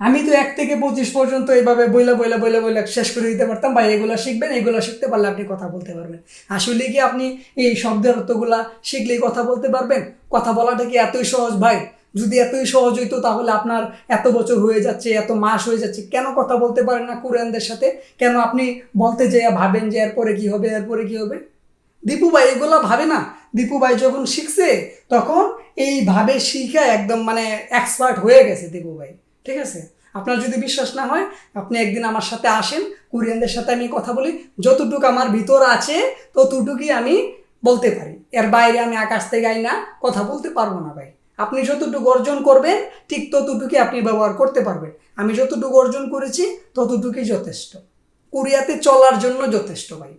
আমি তো এক থেকে পঁচিশ পর্যন্ত এইভাবে বইলা বইলা বইলা বইলা শেষ করে দিতে পারতাম। বা এগুলো শিখবেন, এগুলো শিখতে পারলে আপনি কথা বলতে পারবেন। আসলে কি আপনি এই শব্দের অর্থগুলা শিখলেই কথা বলতে পারবেন? কথা বলাটা কি এতই সহজ ভাই? যদি এতই সহজ হইতো তাহলে আপনার এত বছর হয়ে যাচ্ছে, এত মাস হয়ে যাচ্ছে, কেন কথা বলতে পারেন না কোরিয়ানদের সাথে? কেন আপনি বলতে যেয়ে ভাবেন যে এরপরে কি হবে, এরপরে কি হবে? দীপু ভাই, এগুলো ভাবে না। দীপু ভাই যখন শিখছে, তখন এইভাবে শিখে একদম মানে এক্সপার্ট হয়ে গেছে দীপু ভাই। ঠিক আছে? আপনার যদি বিশ্বাস না হয়, আপনি একদিন আমার সাথে আসেন, কোরিয়ানদের সাথে আমি কথা বলি, যতটুকু আমার ভিতর আছে, ততটুকুই আমি বলতে পারি। এর বাইরে আমি আকাশ থেকে না কথা বলতে পারব না ভাই। আপনি যতটুকু অর্জন করবেন, ঠিক ততটুকুই আপনি ব্যবহার করতে পারবেন। আমি যতটুকু অর্জন করেছি, ততটুকুই যথেষ্ট। কোরিয়াতে চলার জন্য যথেষ্ট ভাই।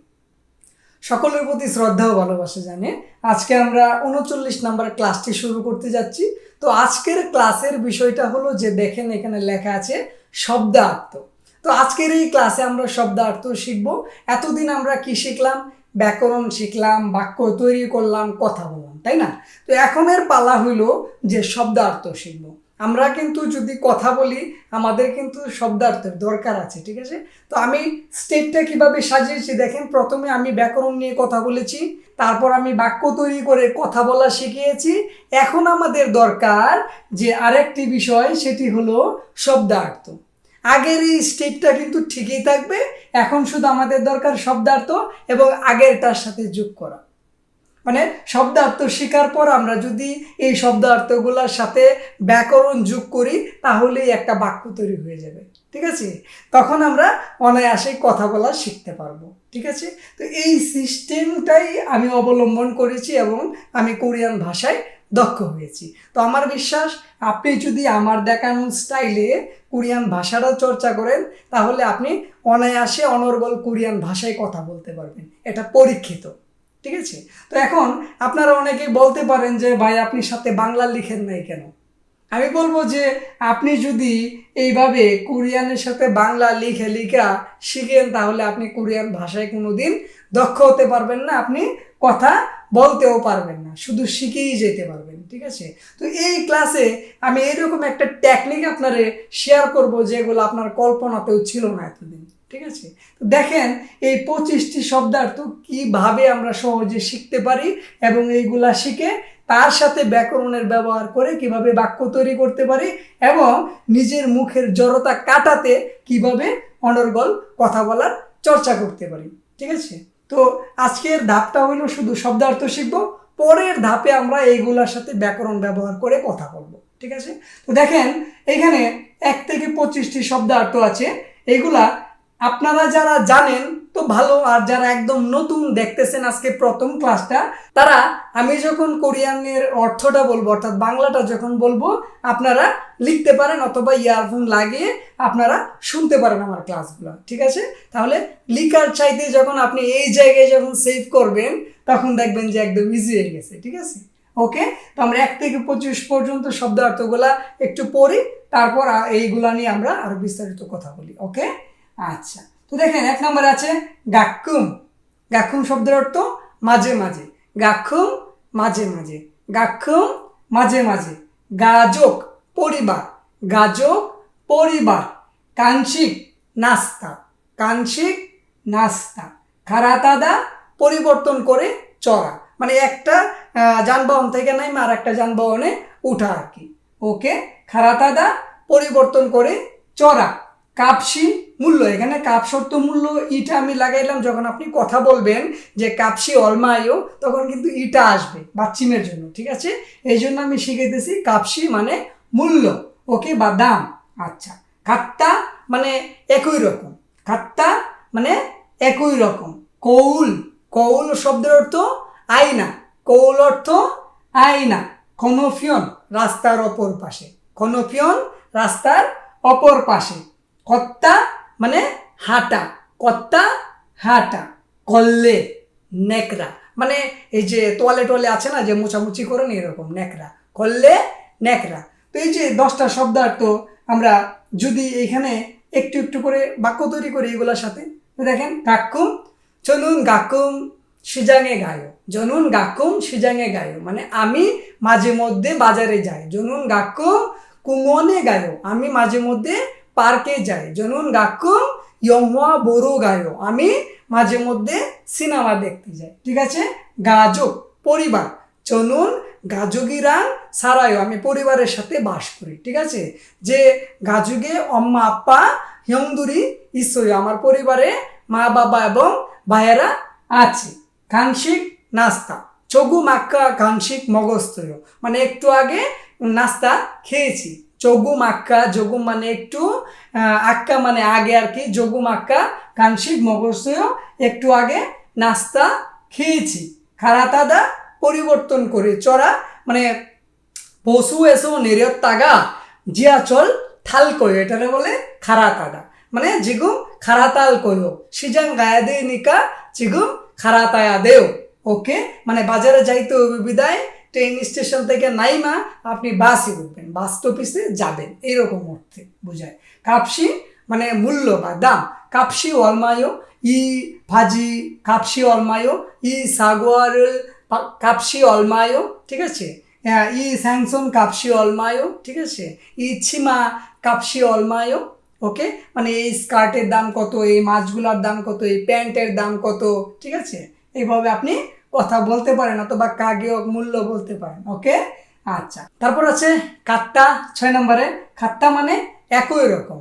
সকলের প্রতি শ্রদ্ধা ও ভালোবাসা, জানে? আজকে আমরা উনচল্লিশ নাম্বার ক্লাসটি শুরু করতে যাচ্ছি। তো আজকের ক্লাসের বিষয়টা হলো যে, দেখেন এখানে লেখা আছে শব্দার্থ। তো আজকের এই ক্লাসে আমরা শব্দার্থ শিখব। এতদিন আমরা কি শিখলাম? ব্যাকরণ শিখলাম, বাক্য তৈরি করলাম, কথা বললাম, তাই না? তো এখনের পালা হইল যে, শব্দার্থ শিখব। আমরা কিন্তু যদি কথা বলি, আমাদের কিন্তু শব্দার্থের দরকার আছে, ঠিক আছে? তো আমি স্টেপটা কীভাবে সাজিয়েছি দেখেন, প্রথমে আমি ব্যাকরণ নিয়ে কথা বলেছি, তারপর আমি বাক্য তৈরি করে কথা বলা শিখিয়েছি। এখন আমাদের দরকার যে আরেকটি বিষয়, সেটি হলো শব্দার্থ। আগের এই স্টেপটা কিন্তু ঠিকই থাকবে, এখন শুধু আমাদের দরকার শব্দার্থ এবং আগেরটার সাথে যোগ করা। মানে শব্দার্থ শেখার পর আমরা যদি এই শব্দার্থগুলোর সাথে ব্যাকরণ যোগ করি, তাহলেই একটা বাক্য তৈরি হয়ে যাবে। ঠিক আছে? তখন আমরা অনায়াসে কথা বলা শিখতে পারব। ঠিক আছে? তো এই সিস্টেমটাই আমি অবলম্বন করেছি এবং আমি কোরিয়ান ভাষায় দক্ষ হয়েছি। তো আমার বিশ্বাস, আপনি যদি আমার দেখানো স্টাইলে কোরিয়ান ভাষাটা চর্চা করেন, তাহলে আপনি অনায়াসে অনর্গল কোরিয়ান ভাষায় কথা বলতে পারবেন। এটা পরীক্ষিত। ঠিক আছে? তো এখন আপনারা অনেকেই বলতে পারেন যে, ভাই, আপনি সাথে বাংলা লিখেন নাই কেন? আমি বলব যে, আপনি যদি এইভাবে কোরিয়ানের সাথে বাংলা লিখে লিখা শিখেন, তাহলে আপনি কোরিয়ান ভাষায় কোনো দিন দক্ষ হতে পারবেন না, আপনি কথা বলতেও পারবেন না, শুধু শিখেই যেতে পারবেন, ঠিক আছে? তো এই ক্লাসে আমি এরকম একটা টেকনিক আপনারে শেয়ার করব, যেগুলো আপনার কল্পনাতেও ছিল না এতদিন। ঠিক আছে? তো দেখেন, এই পঁচিশটি শব্দার্থ কীভাবে আমরা সহজে শিখতে পারি এবং এইগুলা শিখে তার সাথে ব্যাকরণের ব্যবহার করে কীভাবে বাক্য তৈরি করতে পারি এবং নিজের মুখের জড়তা কাটাতে কীভাবে অনর্গল কথা বলার চর্চা করতে পারি। ঠিক আছে? তো আজকের ধাপটা হলো শুধু শব্দার্থ শিখব, পরের ধাপে আমরা এইগুলার সাথে ব্যাকরণ ব্যবহার করে কথা বলব। ঠিক আছে? তো দেখেন, এখানে এক থেকে পঁচিশটি শব্দার্থ আছে, এইগুলা আপনারা যারা জানেন তো ভালো, আর যারা একদম নতুন দেখতেছেন আজকে প্রথম ক্লাসটা, তারা আমি যখন কোরিয়ানের অর্থটা বলব, অর্থাৎ বাংলাটা যখন বলব, আপনারা লিখতে পারেন অথবা ইয়ারফোন লাগিয়ে আপনারা শুনতে পারেন আমার ক্লাসগুলো, ঠিক আছে? তাহলে লিখার চাইতে যখন আপনি এই জায়গায় যখন সেভ করবেন, তখন দেখবেন যে একদম ইজি হয়ে গেছে, ঠিক আছে? ওকে তো আমরা এক থেকে পঁচিশ পর্যন্ত শব্দার্থগুলা একটু পড়ি, তারপর এইগুলা নিয়ে আমরা আরও বিস্তারিত কথা বলি ওকে আচ্ছা তো দেখেন এক নম্বর আছে গাক্কুম। গাক্কুম শব্দের অর্থ মাঝে মাঝে। গাক্ষুম মাঝে মাঝে। গাক্ষুম মাঝে মাঝে। গাজক পরিবার। গাজক পরিবার। কাঞ্চিক নাস্তা। কাঞ্চিক নাস্তা। খারাতাদা পরিবর্তন করে চড়া। মানে একটা যানবাহন থেকে নাই আর একটা যানবাহনে উঠা আর কি। ওকে, খারাতাদা পরিবর্তন করে চড়া। কাপসি মূল্য, এখানে কাপ শর্ত মূল্য, ইটা আমি লাগাইলাম যখন আপনি কথা বলবেন যে কাপসি অলমায়ও তখন কিন্তু ইটা আসবে বাচ্চিমের জন্য, ঠিক আছে? এই জন্য আমি শিখাইতেছি কাপসি মানে মূল্য, ওকে, বা দাম আচ্ছা। খাত্তা মানে একই রকম, খাত্তা মানে একই রকম, কৌল কৌল শব্দের অর্থ আয়না, কৌল অর্থ আয়না, খনফিয়ন রাস্তার অপর পাশে, খনফিয়ন রাস্তার অপর পাশে। কত্তা মানে হাঁটা, কত্তা হাঁটা, কল্লে নেকড়া মানে এই যে তোয়ালে টোয়ালে আছে না, যে মোছামুছি করেন এরকম নেকড়া কল্লে নেকড়া তো এই যে দশটা শব্দার্থ আমরা যদি এইখানে একটু একটু করে বাক্য তৈরি করি এগুলোর সাথে দেখেন, গাক্কুম চলুন গাক্কুম, সিজাঙে গায়ো। জনুন গাক্কুম, সিজাঙে গায়ো। মানে আমি মাঝে মধ্যে বাজারে যাই। জনুন গাক্কুম, কুমনে গায়ো। আমি মাঝে মধ্যে পার্কে যাই। জনুন গাকুম ইয়মা বড়ো গায়ো। আমি মাঝে মধ্যে সিনেমা দেখতে যাই। ঠিক আছে? গাজক, পরিবার। চনুন গাজুগিরান সারায়ও আমি পরিবারের সাথে বাস করি। ঠিক আছে? যে গাজুগে অম্মা, আপ্পা হিয়ংদুরি ইসই আমার পরিবারে মা, বাবা এবং ভাইয়েরা আছে। কানসিক নাস্তা। চগু মাক্কা কানসিক মগস্তয় মানে একটু আগে নাস্তা খেয়েছি। চগু আক্কা যোগু মানে একটু আক্কা মানে আগে আর কি যোগু আক্কা কানসিক মগস্তয় একটু আগে নাস্তা খেয়েছি। খারাতাদা পরিবর্তন করে, চড়া মানে পশু এসো নিরত তাগা, জিয়া চল থাল কয়, এটারে বলে খারাতাদা। মানে জিগুম খারাতাল কয়, সিজাং গায়াদে নিকা, জিগুম খারাতায়া দেও। ওকে? মানে বাজারে যাইতে বিদায় ট্রেন স্টেশন থেকে নাইমা আপনি বাসে উঠবেন বাস স্টপিসে যাবেন এরকম অর্থে বোঝায়। কাপসি মানে মূল্য বা দাম। কাপসি অলমায়ো ই ভাজি কাপসি অলমায়ো ই সাগোয়ার কাপসি অলমায়ো ঠিক আছে? হ্যাঁ, ই স্যাংসন কাপসি অলমায়ো ঠিক আছে? ই ছিমা কাপসি অলমায়ো ওকে? মানে এই স্কার্টের দাম কত এই মাছগুলার দাম কত এই প্যান্টের দাম কত ঠিক আছে? এইভাবে আপনি কথা বলতে পারেন অথবা কাগে মূল্য বলতে পারেন ওকে আচ্ছা তারপর আছে কাত্তা ছয় নম্বরে, খাত্তা মানে একই রকম।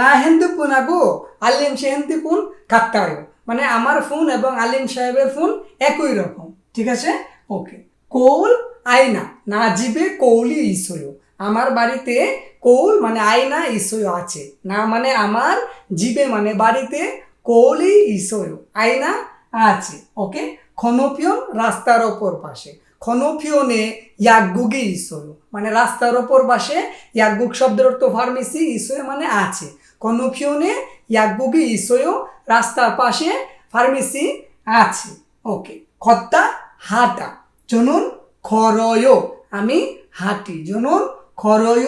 না হেন্দিপুন আগো, আলিম সে হেন্দিপুন কাত্তায়ও মানে আমার ফোন এবং আলিম সাহেবের ফোন একই রকম, ঠিক আছে? ওকে কৌল আয়না, না জিবে কৌলি ইসয় আমার বাড়িতে কৌল মানে আয়না ইসয় আছে। না মানে আমার জিবে মানে বাড়িতে কৌলি ইসয় আয়না আছে ওকে খনপিয়ন রাস্তার ওপর পাশে। খনপিয়নে ইয়াগুগি ইসয়। মানে রাস্তার ওপর পাশে ইয়াগুগ শব্দের অর্থ ফার্মেসি, ইসয় মানে আছে। খনপিয়নে ইয়াগুগি ইসয় রাস্তার পাশে ফার্মেসি আছে। ওকে খত্তা হাঁটা জনুন, খরয়, আমি হাঁটি। জনুন, খরয়,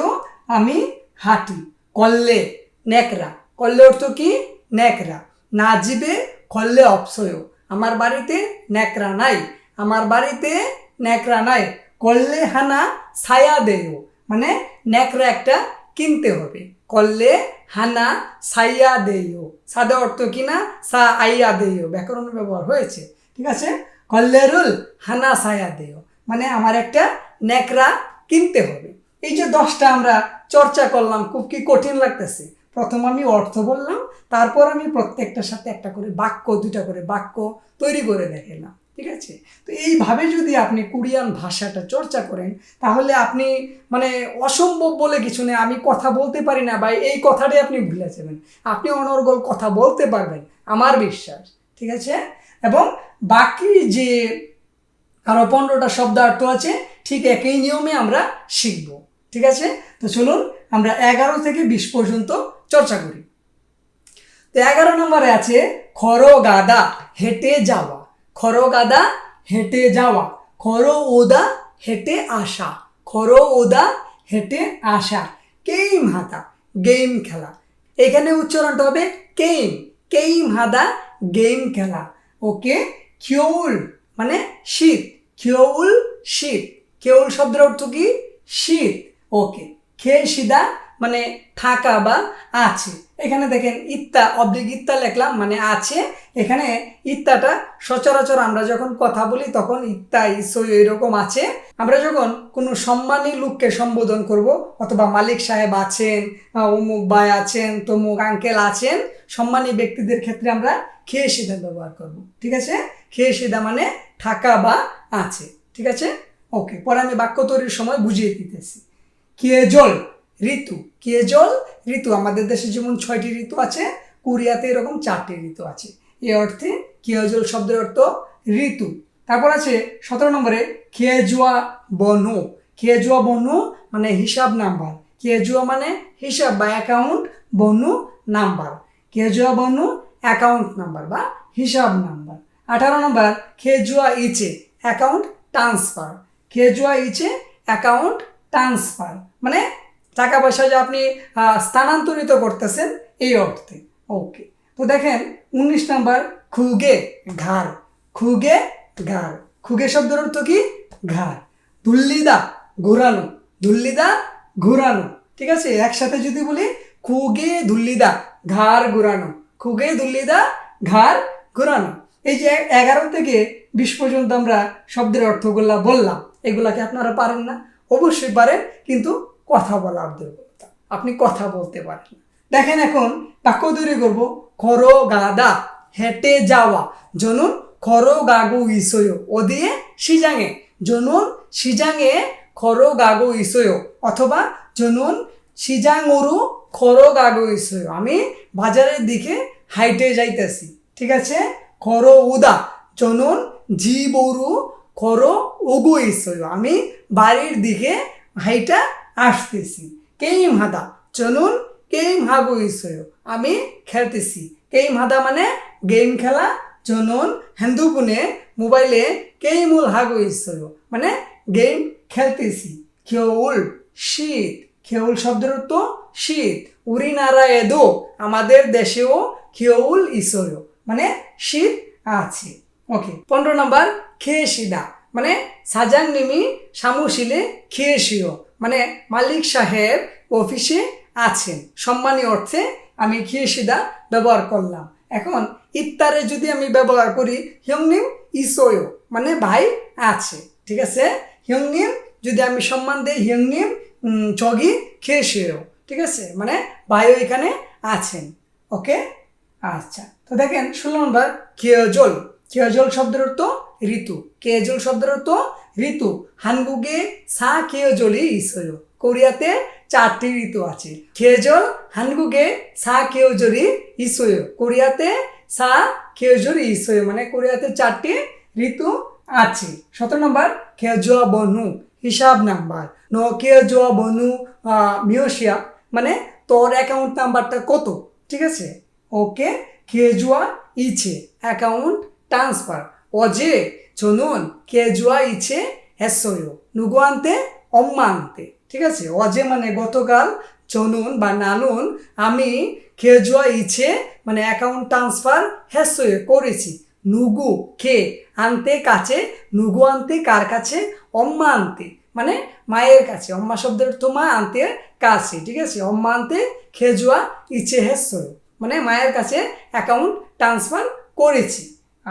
আমি হাঁটি। কল্লে, নেকড়া। কল্লে অর্থ কি? নেকড়া। না জিবে কল্লে অপসয় আমার বাড়িতে নেকড়া নাই। আমার বাড়িতে নেকড়া নাই। করলে হানা ছায়া দেয় মানে নেকড়া একটা কিনতে হবে। করলে হানা সাইয়া দেয় সাদা অর্থ কিনা সা আইয়া দেয় ব্যাকরণ ব্যবহার হয়েছে। ঠিক আছে? করলে কল্লেরুল হানা সায়া দেয় মানে আমার একটা নেকড়া কিনতে হবে। এই যে দশটা আমরা চর্চা করলাম, খুব কি কঠিন লাগতেছে। প্রথম আমি অর্থ বললাম, তারপর আমি প্রত্যেকটার সাথে একটা করে বাক্য দুটা করে বাক্য তৈরি করে দেখালাম ঠিক আছে? তো এইভাবে যদি আপনি কোরিয়ান ভাষাটা চর্চা করেন, তাহলে আপনি মানে অসম্ভব বলে কিছু নেই, আমি কথা বলতে পারি না বা এই কথাটাই আপনি ভুলে যাবেন। আপনি অনর্গল কথা বলতে পারবেন, আমার বিশ্বাস, ঠিক আছে? এবং বাকি যে আরও পনেরোটা শব্দার্থ আছে, ঠিক একই নিয়মে আমরা শিখব, ঠিক আছে? তো চলুন, আমরা এগারো থেকে বিশ পর্যন্ত চর্চা করি। তো এগারো নম্বরে আছে, খর গাদা হেঁটে যাওয়া। খর গাদা হেঁটে যাওয়া। খর ওদা হেঁটে আসা। খর ওদা হেঁটে আসা। কেইম হাতা গেম খেলা। এখানে উচ্চারণটা হবে কেইম। কেইম হাদা গেম খেলা। ওকে, খিউল মানে শীত। খিউল শীত। কেউল শব্দের অর্থ কি? শীত। ওকে, খেয়ে সিদা মানে থাকা বা আছে। এখানে দেখেন ইত্তা অব্দিক ইত্তা লেখলাম মানে আছে। এখানে ইত্তাটা সচরাচর আমরা যখন কথা বলি তখন ইত্তা, ইসই এরকম আছে। আমরা যখন কোনো সম্মানী লোককে সম্বোধন করব, অথবা মালিক সাহেব আছেন অমুক ভাই আছেন, তমুক আঙ্কেল আছেন, সম্মানী ব্যক্তিদের ক্ষেত্রে আমরা খেয়ে সিদা ব্যবহার করব। ঠিক আছে? খেয়ে সিদা মানে থাকা বা আছে। ঠিক আছে? ওকে পরে আমি বাক্য তৈরির সময় বুঝিয়ে দিতেছি। কেজল ঋতু। কেজল ঋতু। আমাদের দেশে যেমন ছয়টি ঋতু আছে, কোরিয়াতে এরকম চারটি ঋতু আছে। এই অর্থে কেজল শব্দের অর্থ ঋতু। তারপর আছে সতেরো নম্বরে খেজুয়া বনু। খেজুয়া বনু মানে হিসাব নাম্বার। খেজুয়া মানে হিসাব বা অ্যাকাউন্ট বনু নাম্বার। খেজুয়া বনু অ্যাকাউন্ট নাম্বার বা হিসাব নাম্বার। আঠারো নম্বর খেজুয়া ইচে অ্যাকাউন্ট ট্রান্সফার খেজুয়া ইচে অ্যাকাউন্ট ট্রান্সফার মানে টাকা পয়সা যে আপনি স্থানান্তরিত করতেছেন, এই অর্থে। ওকে তো দেখেন, উনিশ নাম্বার, খুগে ঘাড়। খুগে ঘাড়। খুগে শব্দের অর্থ কি? ঘাড়। দুল্লিদা ঘুরানো। দুল্লিদা ঘুরানো। ঠিক আছে? একসাথে যদি বলি, খুগে দুল্লিদা ঘাড় ঘুরানো। খুগে দুল্লিদা ঘাড় ঘুরানো। এই যে এগারো থেকে বিশ পর্যন্ত আমরা শব্দের অর্থগুলা বললাম, এগুলাকে আপনারা পারেন না। অবশ্যই পারেন, কিন্তু কথা বলা দুর্বলতা। আপনি কথা বলতে পারেন দেখেন এখন বাক্য তৈরি করব, খরো গাদা হেঁটে যাওয়া, জনুন খরো গাগু ইসয়, ও দিয়ে সিজাঙে, জনুন সিজাঙে খরো গাগু ইসয়, অথবা জনুন সিজাঙরু খরো গাগু ইসয়। আমি বাজারের দিকে হাইটে যাইতেছি, ঠিক আছে? খরো উদা, জনুন জি বরু খরো উগু ইসয়। আমি বাড়ির দিকে হাইটা আসতেছি। কেইম হাদা? চলুন গেম হাগু ইসয়। আমি খেলতেছি। গেম হাদা মানে গেম খেলা। চলুন হেন্দুপুনে মোবাইলে কেইমুল হাগু ইসয়। মানে গেম খেলতেছি। খেউল শীত। খেউল শব্দের অর্থ শীত। উরিনারা এদো। আমাদের দেশেও খেউল ইসয়। মানে শীত আছে। ওকে, পনেরো নম্বর, খেয়ে খেয়েশিদা মানে সাজান নিমি সামুশিলে খেয়েশিও মানে মালিক সাহেব অফিসে আছেন। সম্মানী অর্থে আমি খেয়েশিদা ব্যবহার করলাম। এখন ইত্তারে যদি আমি ব্যবহার করি হিয়ংনিম ইসোয় মানে ভাই আছে, ঠিক আছে? হিয়ংনিম যদি আমি সম্মান দিই হিয়ংনিম চগি খেয়েশিও ঠিক আছে? মানে ভাইও এখানে আছেন, ওকে? আচ্ছা তো দেখেন, ষোলো নম্বর কেয়জল কেয়জল শব্দের অর্থ ঋতু। কেয়জল শব্দের অর্থ ঋতু। হানগুগে সা কেয়জলি ইসয়। কোরিয়াতে চারটি ঋতু আছে। কেয়জল হানগুগে সা কেয়জলি ইসয়। কোরিয়াতে সা কেয়জলি ইসয়। মানে কোরিয়াতে চারটি ঋতু আছে। সতেরো নম্বর কেজুয়া বনু হিসাব নাম্বার। ন কেজুয়া বনু মিওসিয়া মানে তোর অ্যাকাউন্ট নাম্বারটা কত? ঠিক আছে? ওকে, কেজুয়া ইছে। অ্যাকাউন্ট ট্রান্সফার অজে 저는 কেজুয়া ইছে 했어요 누구한테 엄마한테 ঠিক আছে অজে মানে গতকাল চনুন বা নানুন আমি কেজুয়া ইছে মানে অ্যাকাউন্ট ট্রান্সফার হেসয়ে করেছি নুগু কে আনতে কাছে নুগু আনতে কার কাছে অম্মা আনতে মানে মায়ের কাছে অম্মা শব্দের অর্থ মা আনতে কাছে ঠিক আছে অম্মা আনতে খেজুয়া ইচ্ছে হেসয় মানে মায়ের কাছে অ্যাকাউন্ট ট্রান্সফার করেছি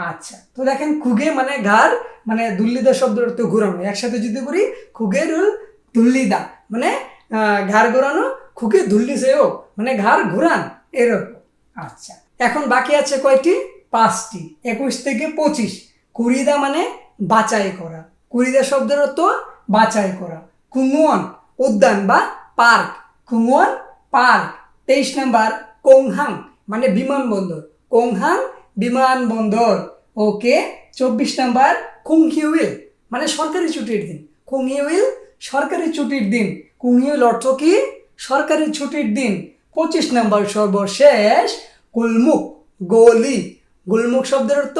আচ্ছা তো দেখেন খুগে মানে ঘাড় মানে দুল্লিদা শব্দের অর্থ ঘুরানো। একসাথে যদি করি খুগের দুল্লিদা। মানে ঘাড় ঘোরানো, খুগে দুল্লি সেও মানে ঘাড় ঘুরান, এরকম। আচ্ছা এখন বাকি আছে কয়টি? পাঁচটি। একুশ থেকে পঁচিশ। কুড়িদা মানে বাছাই করা। কুড়িদা শব্দের অর্থ বাছাই করা। কুঙ্গুয়ন, উদ্যান বা পার্ক। কুঙ্গুয়ন, পার্ক। তেইশ নাম্বার, কোংহাং মানে বিমানবন্দর। কোংহাং বিমানবন্দর ওকে, চব্বিশ নাম্বার কুংহিউইল মানে সরকারি ছুটির দিন। কুংহিউইল সরকারি ছুটির দিন। কুংহিউইল অর্থ কি? সরকারি ছুটির দিন। পঁচিশ নাম্বার সর্বশেষ গুলমুখ, গলি। গুলমুখ শব্দের অর্থ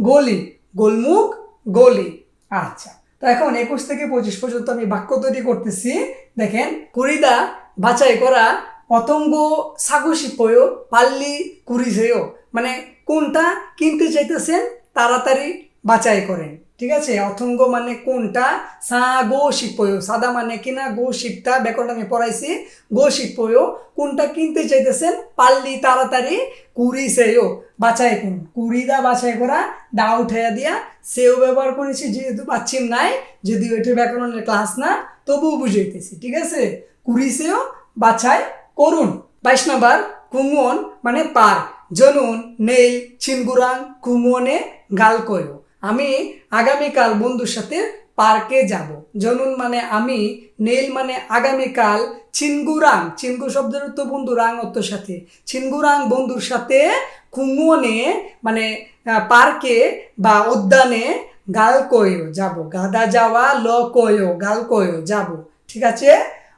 গলি। গোলমুখ, গলি। আচ্ছা তো এখন একুশ থেকে পঁচিশ পর্যন্ত আমি বাক্য তৈরি করতেছি। দেখেন, কুড়িদা বাছাই করা অতঙ্গ পতঙ্গ সাগসিপয় পাল্লি কুড়িছেও মানে কোনটা কিনতে চাইতেছেন, তাড়াতাড়ি বাছাই করেন। ঠিক আছে? অথঙ্গ মানে কোনটা? সা গো শিপয় সাদা মানে কিনা? গো শিপটা ব্যাকরণ আমি পড়াইছি। গো শিপয় কোনটা কিনতে চাইতেছেন? পাল্লি তাড়াতাড়ি কুড়ি সেও বাছাই করুন। কুড়িদা বাছাই করা, দা উঠাইয়া দিয়া সেও ব্যবহার করেছি, যেহেতু পাচ্ছিম নাই, যদিও এটা ব্যাকরণের ক্লাস না, তবুও বুঝাইতেছি। ঠিক আছে? কুড়ি সেও বাছাই করুন। বাইশ নাম্বার, কুমন মানে পার। জনুন নেই চিনগুরাং কুমনে, গালকয়। আমি আগামীকাল বন্ধুর সাথে পার্কে যাব। জনুন মানে আমি, নেইল মানে আগামীকাল চিনগুরাং চিনগু শব্দের তো বন্ধু, রাং অর্থর সাথে। চিনগুরাং বন্ধুর সাথে কুমনে মানে পার্কে বা উদ্যানে গাল কয়ো যাব। গাদা যাওয়া ল কয়ো গাল কয়ো যাব। ঠিক আছে?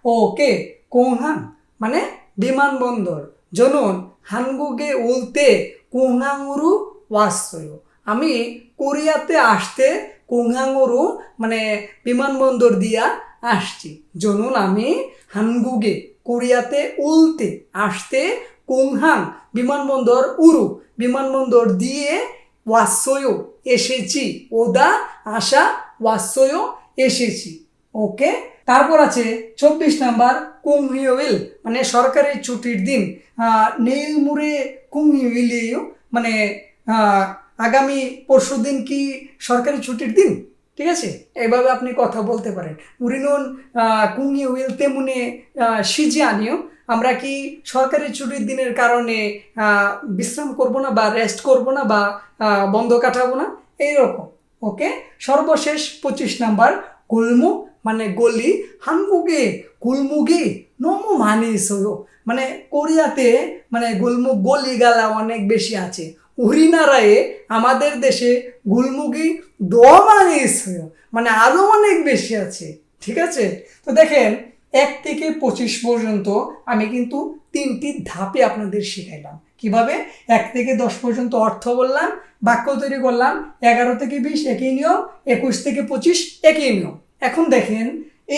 ওকে, কোহাং মানে বিমানবন্দর। জনুন হানগুগে উলতে কুহাঙুরু ওয়াসয় আমি কোরিয়াতে আসতে কুহাঙুরু মানে বিমানবন্দর দিয়া আসছি। জনুন, আমি হানগুগে কোরিয়াতে উলতে আসতে কুংহাং বিমানবন্দর উরু বিমানবন্দর দিয়ে ওয়াসয় এসেছি। ওদা আসা ওয়াসয় এসেছি। ওকে? তারপর আছে চব্বিশ নাম্বার কুমহিউইল মানে সরকারি ছুটির দিন। নেইল মুরে কুমহিউইলেও মানে আগামী পরশু দিন কি সরকারি ছুটির দিন? ঠিক আছে? এইভাবে আপনি কথা বলতে পারেন। উরিনুন কুঙ্গি উইল তেমুনে সিজে আনিও। আমরা কি সরকারি ছুটির দিনের কারণে বিশ্রাম করব না বা রেস্ট করব না বা বন্ধ কাটাবো না? এইরকম। ওকে? সর্বশেষ পঁচিশ নাম্বার গুলমু মানে গলি হানগুগে গুলমুগি, নমু মানিস মানে কোরিয়াতে মানে গুলমুগ গলি গালা অনেক বেশি আছে। উরিনারায়ে আমাদের দেশে গুলমুগি দমানিস মানে আরও অনেক বেশি আছে, ঠিক আছে? তো দেখেন, এক থেকে পঁচিশ পর্যন্ত আমি কিন্তু তিনটি ধাপে আপনাদের শিখাইলাম। কীভাবে? এক থেকে দশ পর্যন্ত অর্থ বললাম, বাক্য তৈরি করলাম, এগারো থেকে বিশ, একই নিয়ম, একুশ থেকে পঁচিশ, একই নিয়ম। এখন দেখেন,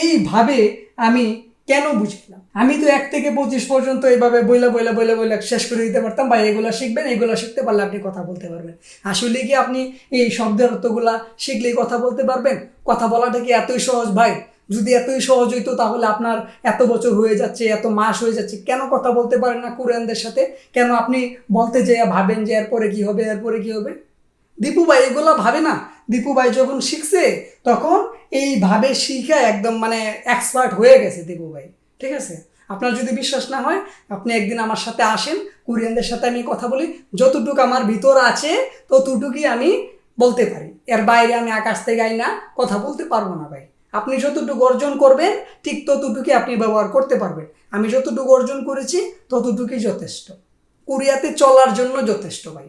এইভাবে আমি কেন বুঝলাম আমি তো এক থেকে পঁচিশ পর্যন্ত এইভাবে বইলা বইলা বইলা বইলা শেষ করে দিতে পারতাম, বা এগুলো শিখবেন, এগুলো শিখতে পারলে আপনি কথা বলতে পারবেন। আসলে কি আপনি এই শব্দের অর্থগুলা শিখলেই কথা বলতে পারবেন? কথা বলাটা কি এতই সহজ ভাই? যদি এতই সহজ হইতো তাহলে আপনার এত বছর হয়ে যাচ্ছে, এত মাস হয়ে যাচ্ছে, কেন কথা বলতে পারেন না কোরিয়ানদের সাথে? কেন আপনি বলতে যেয়ে ভাবেন যে এরপরে কি হবে, এরপরে কি হবে? দীপু ভাই এগুলো ভাবে না। দীপু ভাই যখন শিখছে, তখন এইভাবে শিখে একদম মানে এক্সপার্ট হয়ে গেছে দীপু ভাই। ঠিক আছে? আপনার যদি বিশ্বাস না হয়, আপনি একদিন আমার সাথে আসেন, কোরিয়ানদের সাথে আমি কথা বলি। যতটুকু আমার ভিতর আছে, ততটুকুই আমি বলতে পারি। এর বাইরে আমি আকাশ থেকে আই না, কথা বলতে পারব না ভাই। আপনি যতটুকু অর্জন করবেন, ঠিক ততটুকুই আপনি ব্যবহার করতে পারবেন। আমি যতটুকু অর্জন করেছি, ততটুকুই যথেষ্ট। কোরিয়াতে চলার জন্য যথেষ্ট ভাই।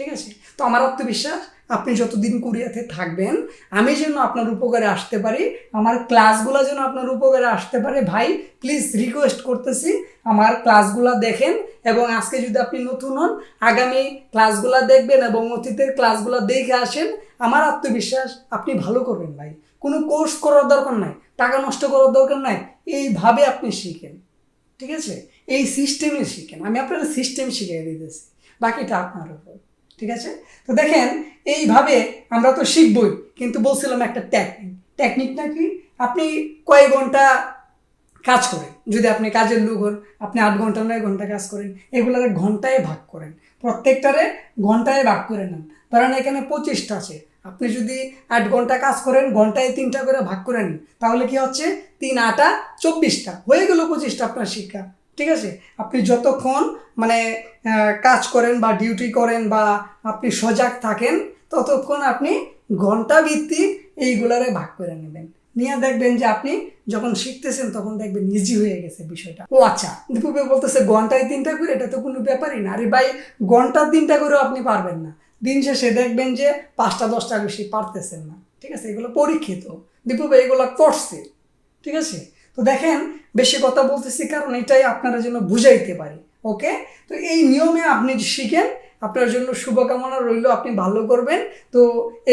ঠিক আছে? তো আমার আত্মবিশ্বাস, আপনি যতদিন কোরিয়াতে থাকবেন, আমি যেন আপনার উপকারে আসতে পারি, আমার ক্লাসগুলো যেন আপনার উপকারে আসতে পারে, ভাই প্লিজ রিকোয়েস্ট করতেছি আমার ক্লাসগুলো দেখেন এবং আজকে যদি আপনি নতুন হন, আগামী ক্লাসগুলো দেখবেন এবং অতীতের ক্লাসগুলো দেখে আসেন, আমার আত্মবিশ্বাস আপনি ভালো করবেন ভাই। কোনো কোর্স করার দরকার নাই, টাকা নষ্ট করার দরকার নাই, এইভাবে আপনি শিখেন, ঠিক আছে? এই সিস্টেমে শিখেন, আমি আপনার সিস্টেম শিখিয়ে দিতেছি, বাকিটা আপনার উপর। ঠিক আছে? তো দেখেন, এইভাবে আমরা তো শিখবই, কিন্তু বলছিলাম একটা টেকনিক টেকনিক নাকি আপনি কয়েক ঘণ্টা কাজ করেন? যদি আপনি কাজের লোক হন, আপনি আট ঘণ্টা, নয় ঘণ্টা কাজ করেন, এগুলোর ঘন্টায় ভাগ করেন। প্রত্যেকটারে ঘন্টায় ভাগ করে নেন। ধরেন এখানে পঁচিশটা আছে। আপনি যদি আট ঘণ্টা কাজ করেন, ঘন্টায় তিনটা করে ভাগ করে নিন, তাহলে কি হচ্ছে? তিন আটা চব্বিশটা। হয়ে গেল পঁচিশটা আপনার শিক্ষা। ঠিক আছে? আপনি যতক্ষণ মানে কাজ করেন বা ডিউটি করেন বা আপনি সজাগ থাকেন, ততক্ষণ আপনি ঘণ্টা ভিত্তিক এইগুলারে ভাগ করে নেবেন। নিয়ে দেখবেন যে আপনি যখন শিখতেছেন, তখন দেখবেন ইজি হয়ে গেছে বিষয়টা। ও আচ্ছা দীপু বলতেছে ঘন্টায় তিনটা করে? এটা তো কোনো ব্যাপারই না। আরে ভাই ঘণ্টার তিনটা করেও আপনি পারবেন না। দিন শেষে দেখবেন যে পাঁচটা, দশটা বেশি পারতেছেন না। ঠিক আছে? এগুলো পরীক্ষিত। দীপু এগুলো করছে। ঠিক আছে? তো দেখেন, বেশি কথা বলতেছি কারণ এটাই আপনারা যেন বুঝাইতে পারি, ওকে? তো এই নিয়মে আপনি শিখেন, আপনার জন্য শুভকামনা রইল, আপনি ভালো করবেন। তো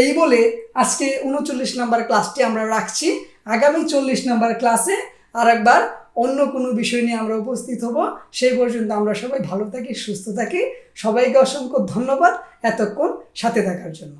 এই বলে আজকে উনচল্লিশ নাম্বার ক্লাসটি আমরা রাখছি। আগামী চল্লিশ নাম্বার ক্লাসে আর একবার অন্য কোনো বিষয় নিয়ে আমরা উপস্থিত হব। সেই পর্যন্ত আমরা সবাই ভালো থাকি, সুস্থ থাকি। সবাইকে অসংখ্য ধন্যবাদ এতক্ষণ সাথে থাকার জন্য।